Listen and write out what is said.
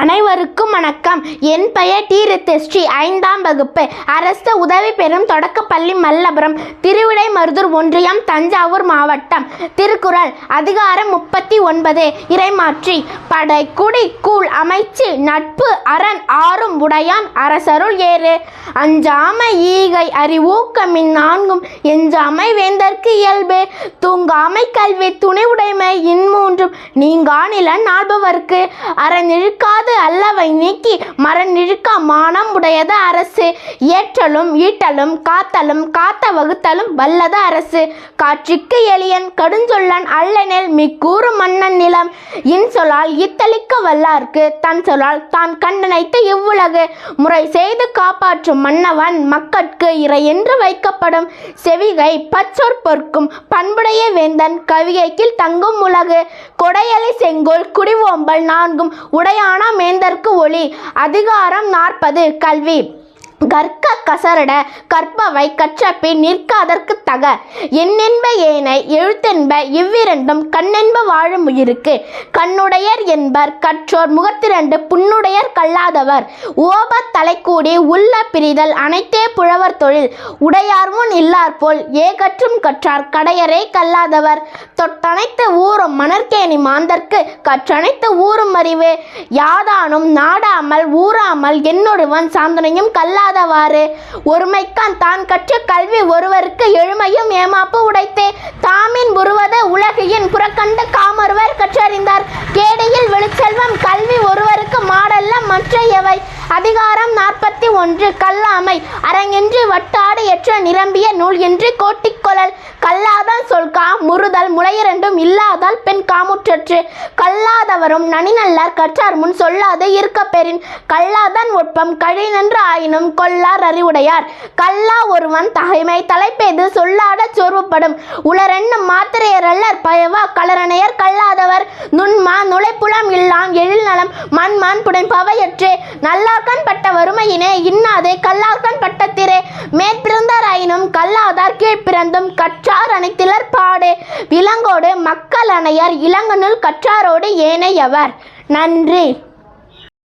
அனைவருக்கும் வணக்கம். என் பெயர் டி. ரித்தஸ்ரீ ஐந்தாம் வகுப்பு. அரசு உதவி பெறும் தொடக்கப்பள்ளி மல்லபுரம் திருவிடைமருதூர் ஒன்றியம் தஞ்சாவூர் மாவட்டம் திருக்குறள் அதிகாரம் முப்பத்தி ஒன்பது இறைமாற்றி படை குடி கூழ் அமைச்சு நட்பு அரண் ஆறும் உடையான் அரசருள் ஏறு. அஞ்சாமை ஈகை அறிவூக்கமின் நான்கும் எஞ்சாமை வேந்தற்கு இயல்பு. தூங்காமை கல்வி துணிவுடைமை இன்மூன்றும் நீங்கானிலன் ஆள்பவர்க்கு. அறநிழுக்காது அல்லவை நீக்கி மரநிழுக்கா மானம் உடையது அரசு. ஏற்றலும் ஈட்டலும் காத்தலும் காத்த வகுத்தலும் வல்லது அரசு. காட்சிக்கு எளியன் கடுஞ்சொல்லன் அல்லனில் மிக்கூறு மன்னன் நிலம். இன்சொலால் இத்தளிக்க வல்லார்க்கு தன் சொலால் தான் கண்டனைத்து இவ்வுலகு. முறை செய்து காப்பாற்றும் மன்னவன் மக்கட்கு இறை என்று வைக்கப்படும். செவிகை பச்சொற் பொற்கும் பண்புடைய வேந்தன் கவிகைக்கில் தங்கும் உலகு. கொடையலை செங்கோல் குடிவோம்பல் நான்கும் உடையானா மேந்தற்கு ஒளி அதிகாரம் நாற்பது கல்வி. கற்க கசரட கற்பவை கற்றப்பே நிற்காதற்கு தக. என்னென்ப ஏனை எழுத்தென்ப இவ்விரண்டும் கண்ணென்ப வாழும் உயிருக்கு. கண்ணுடையர் என்பர் கற்றோர் முகத்திரண்டு புண்ணுடையர் கல்லாதவர். ஓப தலைக்கூடி உள்ள பிரிதல் அனைத்தே புழவர் தொழில். உடையார் முன் இல்லார் போல் ஏகற்றும் கற்றார் கடையரே கல்லாதவர். தொட்டனைத்து ஊரும் மணற்கேணி மாந்தர்க்கு கற்றனைத்து ஊரும் அறிவு. யாதானும் நாடாமல் ஊறாமல் என்னொருவன் சாந்தனையும் இல்லாதவாறு ஒருமைக்கான் தான் கற்ற கல்வி ஒருவருக்கு எழுமையும் ஏமாப்பு உடைத்தே. தாமின் உருவத உலகையின் புறக்கண்டு காமொருவர் கற்றறிந்தார். கேடையில் வெளிச்செல்வம் கல்வி ஒருவருக்கு மாடல்ல மற்ற எவை? அதிகாரம் நாற்பத்தி ஒன்று. கல்லாமை. அரங்கென்று வட்டாடு எற்ற நிரம்பிய நூல் என்று கோட்டிக்கொழல் கல்லா சொல் கா முறுதல் முளையிரண்டும் இல்லாதால் பெண் காமுற்றற்று. கல்லாதவரும் நனிநல்லார் கற்றார் முன் சொல்லாது இருக்க பெறின். கல்லாதான் ஒட்பம் கழி நின்று ஆயினும் கொல்லார் அறிவுடையார். கல்லா ஒருவன் தகைமை தலைப்பெய்து சொல்லாட சோர்வுப்படும் உளரென்னும் மாத்திரையரல்லர் பயவா கலரணையர் கல்லாதவர். நுண்மா நுழைப்புல எழில் நலம் மண் மண்புடன் பவையற்றே. நல்லார்கண் பட்ட வறுமையினே இன்னாதே கல்லார்கண் பட்டத்திரே மேற்பிறந்தாராயினும் கல்லாதார் கீழ்பிறந்தும் கற்றார் அனைத்திலர் பாடே. விலங்கோடு மக்கள் அணையர் இளங்கனுள் கற்றாரோடு ஏனையவர். நன்றி.